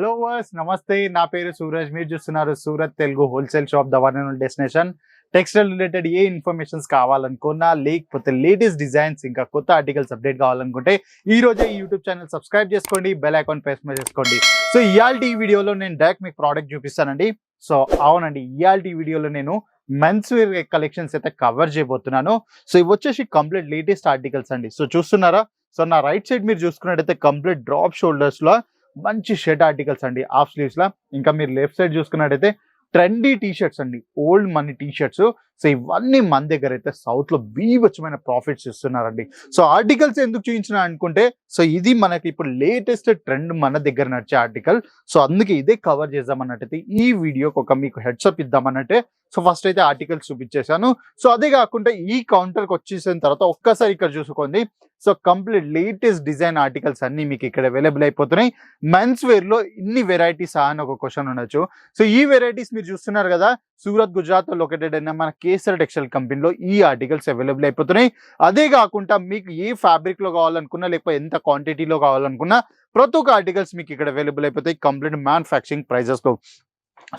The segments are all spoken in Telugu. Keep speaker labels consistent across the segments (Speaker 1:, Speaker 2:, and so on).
Speaker 1: హలో వర్స్ నమస్తే. నా పేరు సూరజ్. మీరు చూస్తున్నారు Surat Telugu wholesale shop the destination. Textile related A informations కావాలనుకున్నా లేకపోతే లేటెస్ట్ డిజైన్స్ ఇంకా కొత్త ఆర్టికల్స్ అప్డేట్ కావాలనుకుంటే ఈ రోజే ఈ యూట్యూబ్ ఛానల్ సబ్స్క్రైబ్ చేసుకోండి బెల్ ఐకాన్ ప్రెస్ చేసుకోండి. సో ఇయాల్టి వీడియోలో నేను డైరెక్ట్ మీకు ప్రోడక్ట్ చూపిస్తానండి. సో అవునండి ఇయాల్టి వీడియోలో నేను మెన్స్ వేర్ కలెక్షన్స్ అయితే కవర్ చేయబోతున్నాను. సో ఇవి వచ్చేసి కంప్లీట్ లేటెస్ట్ ఆర్టికల్స్ అండి. సో చూస్తున్నారా? సో నా రైట్ సైడ్ మీరు చూసుకున్నట్టయితే కంప్లీట్ డ్రాప్ షోల్డర్స్లో మంచి షర్ట్ ఆర్టికల్స్ అండి. హాఫ్ స్లీవ్స్లో. ఇంకా మీరు లెఫ్ట్ సైడ్ చూసుకున్నట్టయితే ట్రెండీ టీ షర్ట్స్ అండి. Old money T shirts so ఇవన్నీ మన దగ్గర అయితే సౌత్లో బీభత్సమైన ప్రాఫిట్స్ ఇస్తున్నారండి. సో ఆర్టికల్స్ ఎందుకు చూపించిన అనుకుంటే సో ఇది మనకి ఇప్పుడు లేటెస్ట్ ట్రెండ్ మన దగ్గర నడిచే ఆర్టికల్ సో అందుకే ఇదే కవర్ చేద్దామన్నట్టయితే ఈ వీడియోకి ఒక మీకు హెడ్సప్ ఇద్దామన్నట్టే సో ఫస్ట్ అయితే ఆర్టికల్స్ చూపించేశాను. సో అదే కాకుండా ఈ కౌంటర్కి వచ్చేసిన తర్వాత ఒక్కసారి ఇక్కడ చూసుకోండి. So complete latest design articles అన్ని మీకు ఇక్కడ అవైలబుల్ అయిపోతున్నాయి. మెన్స్ వేర్లో ఇన్ని వెరైటీస్ అని ఒక క్వశ్చన్ ఉండొచ్చు. సో ఈ వెరైటీస్ మీరు చూస్తున్నారు కదా సూరత్ గుజరాత్ లొకేటెడ్ అయిన మన కేసర టెక్స్టైల్ కంపెనీలో ఈ ఆర్టికల్స్ అవైలబుల్ అయిపోతున్నాయి. అదే కాకుండా మీకు ఏ ఫ్యాబ్రిక్లో కావాలనుకున్నా లేకపోతే ఎంత క్వాంటిటీలో కావాలనుకున్నా ప్రతి ఒక్క ఆర్టికల్స్ మీకు ఇక్కడ అవైలబుల్ అయిపోతాయి. కంప్లీట్ మ్యానుఫ్యాక్చరింగ్ ప్రైజెస్లో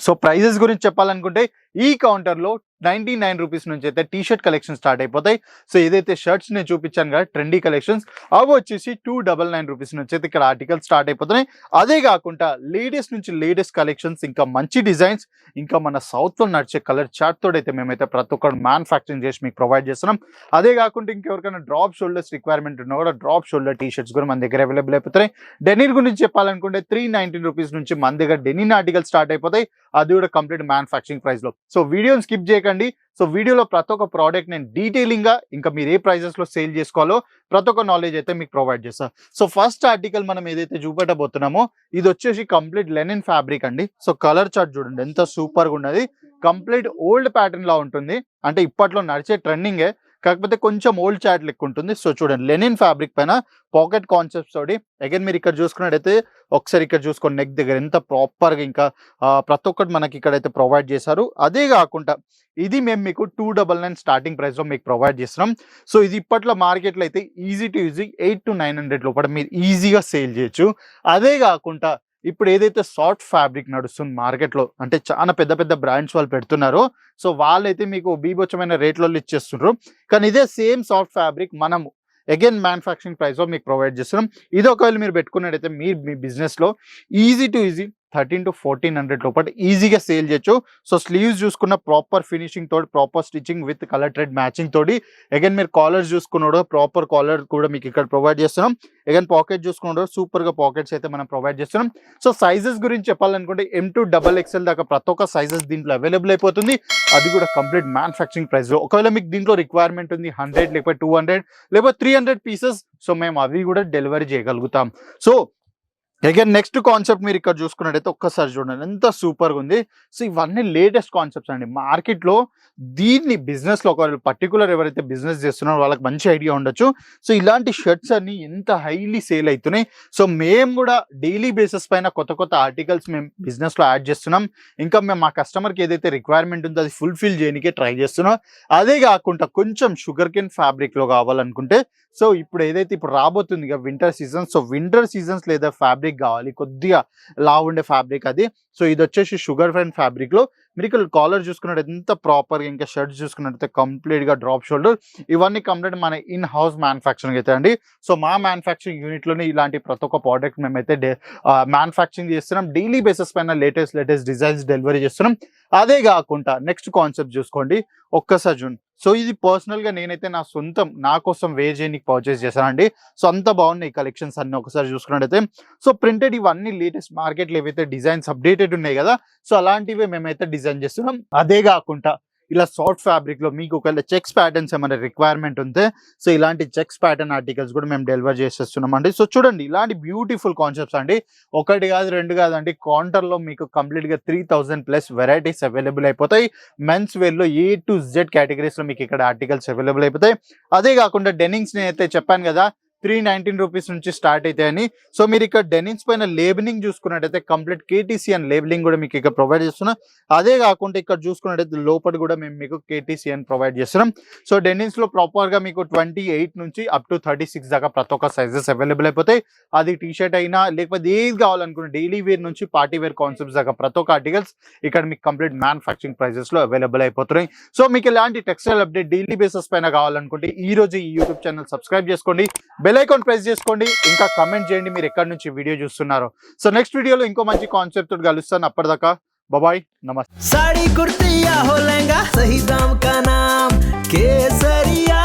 Speaker 1: సో ప్రైజెస్ గురించి చెప్పాలనుకుంటే ఈ కౌంటర్లో నైన్టీ నైన్ రూపీస్ నుంచి అయితే టీ షర్ట్ కలెక్షన్ స్టార్ట్ అయిపోతాయి. సో ఏదైతే షర్ట్స్ నేను చూపించాను కదా ట్రెండీ కలెక్షన్స్ అవి వచ్చేసి టూ డబల్ నైన్ రూపీస్ నుంచి అయితే ఇక్కడ ఆర్టికల్స్ స్టార్ట్ అయిపోతున్నాయి. అదే కాకుండా లేటెస్ట్ నుంచి లేటెస్ట్ కలెక్షన్స్ ఇంకా మంచి డిజైన్స్ ఇంకా మన సౌత్లో నడిచే కలర్ చార్ట్ తోడైతే అయితే మేమైతే ప్రతి ఒక్కరు మ్యానుఫ్యాక్చరింగ్ చేసి మీకు ప్రొవైడ్ చేస్తున్నాం. అదే కాకుండా ఇంకెవరికైనా డ్రాప్ షోల్డర్స్ రిక్వైర్మెంట్ ఉన్నా కూడా డ్రాప్ షోల్డర్ టీ షర్ట్స్ కూడా మన దగ్గర అవైలబుల్ అయిపోతాయి డెనిర్ గురించి చెప్పాలనుకుంటే త్రీ నైన్టీన్ రూపీస్ నుంచి మన దగ్గర డెనిన్ ఆర్టికల్ స్టార్ట్ అయిపోతాయి. అది కూడా కంప్లీట్ మ్యానుఫ్యాక్చరింగ్ ప్రైస్లో. సో వీడియోని స్కిప్ చేయకండి సో వీడియోలో ప్రతి ఒక్క ప్రోడక్ట్ నేను డీటెయిలింగ్గా ఇంకా మీరు ఏ ప్రైజెస్లో సేల్ చేసుకోవాలో ప్రతి ఒక్క నాలెడ్జ్ అయితే మీకు ప్రొవైడ్ చేస్తా. సో ఫస్ట్ ఆర్టికల్ మనం ఏదైతే చూపెట్టబోతున్నామో ఇది వచ్చేసి కంప్లీట్ లెనిన్ ఫ్యాబ్రిక్ అండి. సో కలర్ చార్ట్ చూడండి. ఎంత సూపర్గా ఉన్నది. కంప్లీట్ ఓల్డ్ ప్యాటర్న్ లా ఉంటుంది. అంటే ఇప్పట్లో నడిచే ట్రెండింగే కాకపోతే కొంచెం ఓల్డ్ చాట్ లెక్క ఉంటుంది. సో చూడండి లెనిన్ ఫ్యాబ్రిక్ పైన పాకెట్ కాన్సెప్ట్స్ తోటి అగైన్ మీరు ఇక్కడ చూసుకున్నట్టయితే ఒకసారి ఇక్కడ చూసుకోండి నెక్ దగ్గర ఎంత ప్రాపర్గా ఇంకా ప్రతి ఒక్కటి మనకి ఇక్కడైతే ప్రొవైడ్ చేశారు. అదే కాకుండా ఇది మేము మీకు టూ డబల్ నైన్ స్టార్టింగ్ ప్రైస్లో మీకు ప్రొవైడ్ చేస్తున్నాం. సో ఇది ఇప్పట్లో మార్కెట్లో అయితే easy to easy eight to nine hundred లోపల మీరు ఈజీగా సేల్ చేయొచ్చు. అదే కాకుండా ఇప్పుడు ఏదైతే సాఫ్ట్ ఫ్యాబ్రిక్ నడుస్తుంది మార్కెట్లో అంటే చాలా పెద్ద పెద్ద బ్రాండ్స్ వాళ్ళు పెడుతున్నారో సో వాళ్ళైతే మీకు బీభోచమైన రేట్లలో ఇచ్చేస్తున్నారు కానీ ఇదే సేమ్ సాఫ్ట్ ఫ్యాబ్రిక్ మనము అగైన్ మ్యానుఫ్యాక్చరింగ్ ప్రైస్లో మీకు ప్రొవైడ్ చేస్తున్నాం. ఇది ఒకవేళ మీరు పెట్టుకున్నట్టయితే మీ మీ బిజినెస్లో easy to easy thirteen to fourteen hundred లోపల ఈజీగా సేల్ చేయొచ్చు. సో స్లీవ్స్ చూసుకున్న ప్రాపర్ ఫినిషింగ్ తోటి proper stitching with colour thread matching తోటి అగైన్ మీరు కాలర్స్ చూసుకున్నాడు ప్రాపర్ కాలర్ కూడా మీకు ఇక్కడ ప్రొవైడ్ చేస్తున్నాం. అగైన్ పాకెట్ చూసుకున్నాడు సూపర్గా పాకెట్స్ అయితే మనం ప్రొవైడ్ చేస్తున్నాం. సో సైజెస్ గురించి చెప్పాలనుకుంటే ఎం టు డబల్ ఎక్స్ఎల్ దాకా ప్రతి ఒక్క సైజెస్ దీంట్లో అవైలబుల్ అయిపోతుంది. అది కూడా కంప్లీట్ మ్యానుఫ్యాక్చరింగ్ ప్రైస్ ఒకవేళ మీకు దీంట్లో రిక్వైర్మెంట్ ఉంది హండ్రెడ్ లేకపోతే టూ హండ్రెడ్ లేకపోతే త్రీ హండ్రెడ్ పీసెస్ సో మేము అవి కూడా డెలివరీ చేయగలుగుతాం. సో అగైన్ నెక్స్ట్ కాన్సెప్ట్ మీరు ఇక్కడ చూసుకున్నట్టయితే ఒక్కసారి చూడండి. ఎంత సూపర్గా ఉంది. సో ఇవన్నీ లేటెస్ట్ కాన్సెప్ట్స్ అండి. మార్కెట్లో దీన్ని బిజినెస్లో ఒకవేళ పర్టికులర్ ఎవరైతే బిజినెస్ చేస్తున్నారో వాళ్ళకి మంచి ఐడియా ఉండొచ్చు. సో ఇలాంటి షర్ట్స్ అన్ని ఎంత హైలీ సేల్ అవుతున్నాయి. సో మేము కూడా డైలీ బేసిస్ పైన కొత్త కొత్త ఆర్టికల్స్ మేము బిజినెస్లో యాడ్ చేస్తున్నాం. ఇంకా మేము మా కస్టమర్కి ఏదైతే రిక్వైర్మెంట్ ఉందో అది ఫుల్ఫిల్ చేయడానికి ట్రై చేస్తున్నాం. అదే కాకుండా కొంచెం షుగర్ కెన్ ఫ్యాబ్రిక్లో కావాలనుకుంటే సో ఇప్పుడు ఏదైతే ఇప్పుడు రాబోతుంది ఇక winter season so winter seasons లేదా ఫ్యాబ్రిక్ కావాలి. కొద్దిగా లా ఉండే ఫ్యాబ్రిక్ అది. సో ఇది వచ్చేసి షుగర్ ఫ్రెండ్ ఫ్యాబ్రిక్లో మీరు ఇక్కడ కాలర్ చూసుకున్నట్టు ఎంత ప్రాపర్గా ఇంకా షర్ట్స్ చూసుకున్నట్టయితే కంప్లీట్గా డ్రాప్ షోల్డర్ ఇవన్నీ కంప్లీట్ మన ఇన్ హౌస్ మ్యానుఫ్యాక్చరింగ్ అయితే అండి. సో మా మ్యానుఫ్యాక్చరింగ్ యూనిట్లోనే ఇలాంటి ప్రతి ఒక్క ప్రోడక్ట్ మేమైతే మ్యానుఫ్యాక్చరింగ్ చేస్తున్నాం. డైలీ బేసిస్ పైన లేటెస్ట్ లేటెస్ట్ డిజైన్స్ డెలివరీ చేస్తున్నాం. అదే కాకుండా నెక్స్ట్ కాన్సెప్ట్ చూసుకోండి. ఒక్కసారి చూడండి. సో ఇది పర్సనల్గా నేనైతే నా సొంతం నా కోసం వేర్ చేయడానికి పర్చేస్ చేశానండి సో అంత బాగున్నాయి కలెక్షన్స్ అన్ని ఒకసారి చూసుకున్నట్టయితే. సో ప్రింటెడ్ ఇవన్నీ లేటెస్ట్ మార్కెట్లో ఏవైతే డిజైన్స్ అప్డేటెడ్ ఉన్నాయి కదా సో అలాంటివే మేమైతే డిజైన్ చేస్తున్నాం. అదే కాకుండా ఇలా సాఫ్ట్ ఫ్యాబ్రిక్లో మీకు ఒకవేళ చెక్స్ ప్యాటర్న్స్ ఏమైనా రిక్వైర్మెంట్ ఉంటే సో ఇలాంటి చెక్స్ ప్యాటర్న్ ఆర్టికల్స్ కూడా మేము డెలివర్ చేసేస్తున్నాం అండి. సో చూడండి ఇలాంటి బ్యూటిఫుల్ కాన్సెప్ట్స్ అండి. ఒకటి కాదు రెండు కాదండి కౌంటర్లో మీకు కంప్లీట్గా three thousand plus varieties available అయిపోతాయి. మెన్స్ వేర్లో ఏ టు జెడ్ కేటగిరీస్లో మీకు ఇక్కడ ఆర్టికల్స్ అవైలబుల్ అయిపోతాయి. అదే కాకుండా డెనింగ్స్ నేనైతే చెప్పాను కదా త్రీ నైన్టీన్ రూపీస్ నుంచి స్టార్ట్ అవుతాయని సో మీరు ఇక్కడ డెనిమ్స్ పైన లేబలింగ్ చూసుకున్నట్టయితే కంప్లీట్ కేటీసీ అని లేబులింగ్ కూడా మీకు ఇక్కడ ప్రొవైడ్ చేస్తున్నాం. అదే కాకుండా ఇక్కడ చూసుకున్నట్టయితే లోపల కూడా మేము మీకు కేటీసీ అని ప్రొవైడ్ చేస్తున్నాం. సో డెనిమ్స్లో ప్రాపర్గా మీకు ట్వంటీ ఎయిట్ నుంచి అప్ టు థర్టీ సిక్స్ దాకా ప్రతి ఒక్క సైజెస్ అవైలబుల్ అయిపోతాయి. అది టీ షర్ట్ అయినా లేకపోతే ఏది కావాలనుకున్న డైలీ వేర్ నుంచి పార్టీ వేర్ కాన్సెప్ట్స్ దాకా ప్రతి ఒక్క ఆర్టికల్స్ ఇక్కడ మీకు కంప్లీట్ మ్యానుఫాక్చరింగ్ ప్రైజెస్లో అవైలబుల్ అయిపోతున్నాయి. సో మీకు ఇలాంటి టెక్స్టైల్ అప్డేట్ డైలీ బేసిస్ పైన కావాలనుకుంటే ఈ రోజు ఈ యూట్యూబ్ ఛానల్ సబ్స్క్రైబ్ చేసుకోండి. బెలైకాన్ ప్రెస్ చేసుకోండి. ఇంకా కమెంట్ చేయండి మీరు ఎక్కడి నుంచి వీడియో చూస్తున్నారో. సో నెక్స్ట్ వీడియోలో ఇంకో మంచి కాన్సెప్ట్ తోటి కలుస్తాను. అప్పటిదాకా బాబాయ్ నమస్తే.
Speaker 2: హో కేసరియా